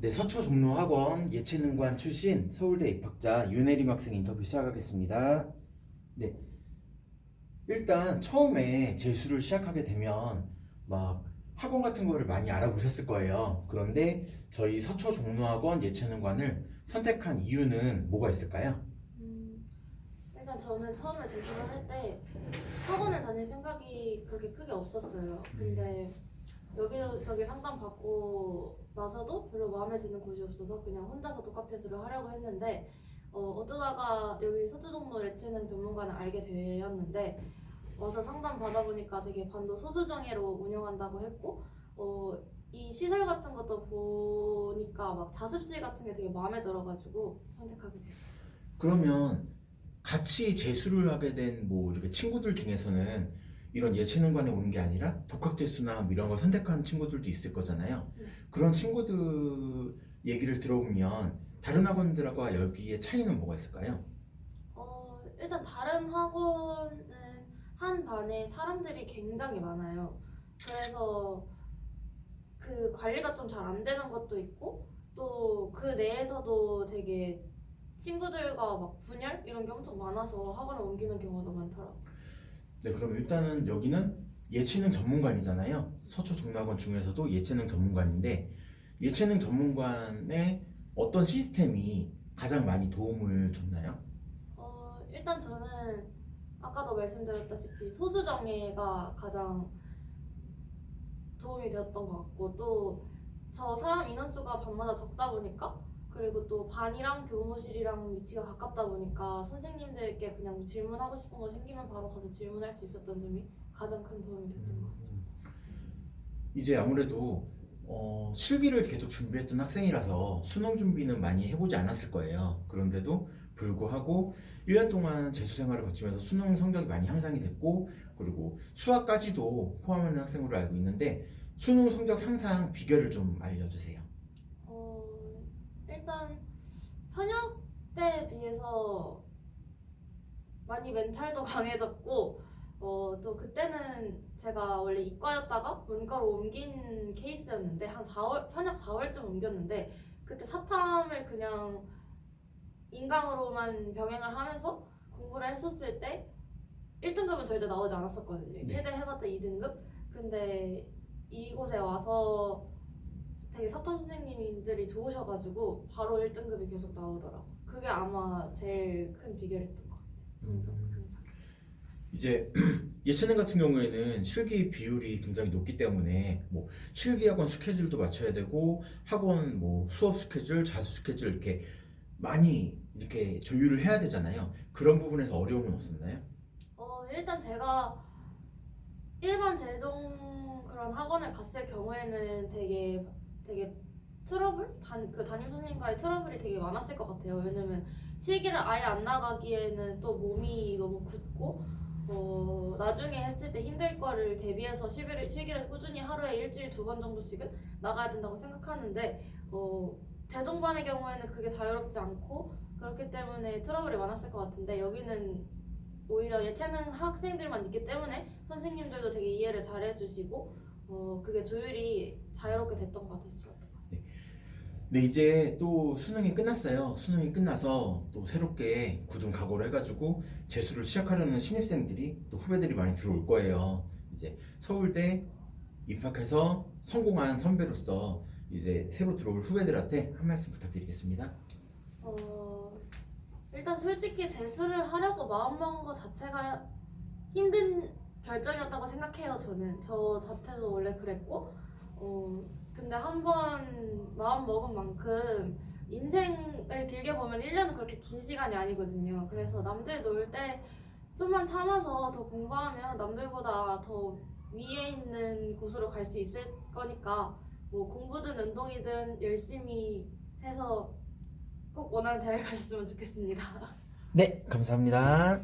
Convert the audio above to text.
네, 서초 종로학원 예체능관 출신 서울대 입학자 윤혜림 학생 인터뷰 시작하겠습니다. 네, 일단 처음에 재수를 시작하게 되면 막 학원 같은 거를 많이 알아보셨을 거예요. 그런데 저희 서초 종로학원 예체능관을 선택한 이유는 뭐가 있을까요? 음, 일단 저는 처음에 재수를 할 때 학원에 다닐 생각이 그렇게 크게 없었어요. 근데 여기저기 상담 받고 나서도 별로 마음에 드는 곳이 없어서 그냥 혼자서 독학태수를 하려고 했는데 어, 어쩌다가 여기 서초동로 예체능 전문관을 알게 되었는데 와서 상담 받아보니까 되게 반도 소수정예로 운영한다고 했고 어, 이 시설 같은 것도 보니까 막 자습실 같은 게 되게 마음에 들어가지고 선택하게 됐어요. 그러면 같이 재수를 하게 된 뭐 이렇게 친구들 중에서는 이런 예체능관에 오는 게 아니라 독학 재수나 뭐 이런 걸 선택한 친구들도 있을 거잖아요. 네. 그런 친구들 얘기를 들어보면 다른 학원들과 여기에 차이는 뭐가 있을까요? 어, 일단 다른 학원은 한 반에 사람들이 굉장히 많아요. 그래서 그 관리가 좀 잘 안 되는 것도 있고 또 그 내에서도 되게 친구들과 막 분열 이런 게 엄청 많아서 학원을 옮기는 경우가 많더라고요. 네, 그럼 일단은 여기는 예체능 전문관이잖아요. 서초 종로학원 중에서도 예체능 전문관인데 예체능 전문관의 어떤 시스템이 가장 많이 도움을 줬나요? 어, 일단 저는 아까도 말씀드렸다시피 소수정예가 가장 도움이 되었던 것 같고 또 저 사람 인원수가 반마다 적다 보니까 그리고 또 반이랑 교무실이랑 위치가 가깝다 보니까 선생님들께 그냥 질문하고 싶은 거 생기면 바로 가서 질문할 수 있었던 점이 가장 큰 도움이 됐던 것 같습니다. 이제 아무래도 어, 실기를 계속 준비했던 학생이라서 수능 준비는 많이 해보지 않았을 거예요. 그런데도 불구하고 1년 동안 재수 생활을 거치면서 수능 성적이 많이 향상이 됐고 그리고 수학까지도 포함하는 학생으로 알고 있는데 수능 성적 향상 비결을 좀 알려주세요. 어, 일단 현역 때에 비해서 많이 멘탈도 강해졌고 어, 또 그때는 제가 원래 이과였다가 문과로 옮긴 케이스였는데 한 4월 현역 4월쯤 옮겼는데 그때 사탐을 그냥 인강으로만 병행을 하면서 공부를 했었을 때 1등급은 절대 나오지 않았었거든요. 네. 최대 해봤자 2등급. 근데 이곳에 와서 되게 사탐 선생님들이 좋으셔가지고 바로 1등급이 계속 나오더라고. 그게 아마 제일 큰 비결이었던 것 같아요. 성적 음. 이제 예체능 같은 경우에는 실기 비율이 굉장히 높기 때문에 뭐 실기 학원 스케줄도 맞춰야 되고 학원 뭐 수업 스케줄, 자습 스케줄 이렇게 많이 이렇게 조율을 해야 되잖아요. 그런 부분에서 어려움은 없었나요? 어, 일단 제가 일반 재종 그런 학원에 갔을 경우에는 되게 되게 트러블 단, 그 담임 선생님과의 트러블이 되게 많았을 것 같아요. 왜냐면 실기를 아예 안 나가기에는 또 몸이 너무 굳고 어, 나중에 했을 때 힘들 거를 대비해서 실기를, 실기를 꾸준히 하루에 일주일 두 번 정도씩은 나가야 된다고 생각하는데 어, 재종반의 경우에는 그게 자유롭지 않고 그렇기 때문에 트러블이 많았을 것 같은데 여기는 오히려 예체능 학생들만 있기 때문에 선생님들도 되게 이해를 잘 해주시고 어, 그게 조율이 자유롭게 됐던 것 같아서 좋았던 것 같습니다. 네, 이제 또 수능이 끝났어요. 수능이 끝나서 또 새롭게 굳은 각오를 해가지고 재수를 시작하려는 신입생들이 또 후배들이 많이 들어올 거예요. 이제 서울대 입학해서 성공한 선배로서 이제 새로 들어올 후배들한테 한 말씀 부탁드리겠습니다. 어, 일단 솔직히 재수를 하려고 마음먹은 것 자체가 힘든 결정이었다고 생각해요. 저는 저 자체도 원래 그랬고 어, 근데 한 번 마음 먹은 만큼 인생을 길게 보면 1년은 그렇게 긴 시간이 아니거든요. 그래서 남들 놀 때 좀만 참아서 더 공부하면 남들보다 더 위에 있는 곳으로 갈 수 있을 거니까 뭐 공부든 운동이든 열심히 해서 꼭 원하는 대학 가셨으면 좋겠습니다. 네, 감사합니다.